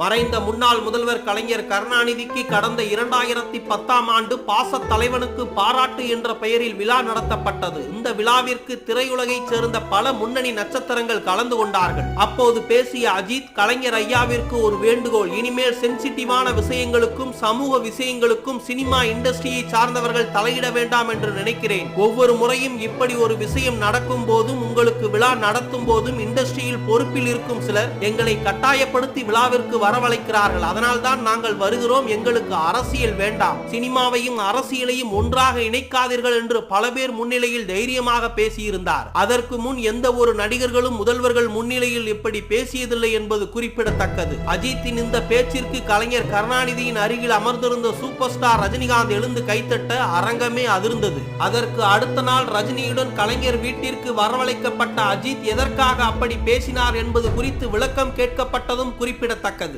மறைந்த முன்னாள் முதல்வர் கலைஞர் கருணாநிதிக்கு கடந்த இரண்டாயிரத்தி பத்தாம் ஆண்டு பாச தலைவனுக்கு பாராட்டு என்ற பெயரில் விழா நடத்தப்பட்டது. இந்த விழாவிற்கு திரையுலகைச் சேர்ந்த பல முன்னணி நட்சத்திரங்கள் கலந்து கொண்டார்கள். அப்போது பேசிய அஜித் கலைஞர் ஐயாவிற்கு ஒரு வேண்டுகோள் இனிமேல் சென்சிட்டிவான விஷயங்களுக்கும் சமூக விஷயங்களுக்கும் சினிமா இண்டஸ்ட்ரியை சார்ந்தவர்கள் தலையிட வேண்டாம் என்று நினைக்கிறேன். ஒவ்வொரு முறையும் இப்படி ஒரு விஷயம் நடக்கும் போதும் உங்களுக்கு விழா நடத்தும் போதும் இண்டஸ்ட்ரியில் பொறுப்பில் இருக்கும் சிலர் எங்களை கட்டாயப்படுத்தி விழாவிற்கு வர வரவழைக்கிறார்கள். அதனால்தான் நாங்கள் வருகிறோம். எங்களுக்கு அரசியல் வேண்டாம். சினிமாவையும் அரசியலையும் ஒன்றாக இணைக்காதீர்கள் என்று பல பேர் முன்னிலையில் தைரியமாக பேசியிருந்தார். அதற்கு முன் எந்த ஒரு நடிகர்களும் முதல்வர்கள் முன்னிலையில் இப்படி பேசியதில்லை என்பது குறிப்பிடத்தக்கது. அஜித்தின் இந்த பேச்சிற்கு கலைஞர் கருணாநிதியின் அருகில் அமர்ந்திருந்த சூப்பர் ஸ்டார் ரஜினிகாந்த் எழுந்து கைத்தட்ட அரங்கமே அதிர்ந்தது. அதற்கு அடுத்த நாள் ரஜினியுடன் கலைஞர் வீட்டிற்கு வரவழைக்கப்பட்ட அஜித் எதற்காக அப்படி பேசினார் என்பது குறித்து விளக்கம் கேட்கப்பட்டதும் குறிப்பிடத்தக்கது.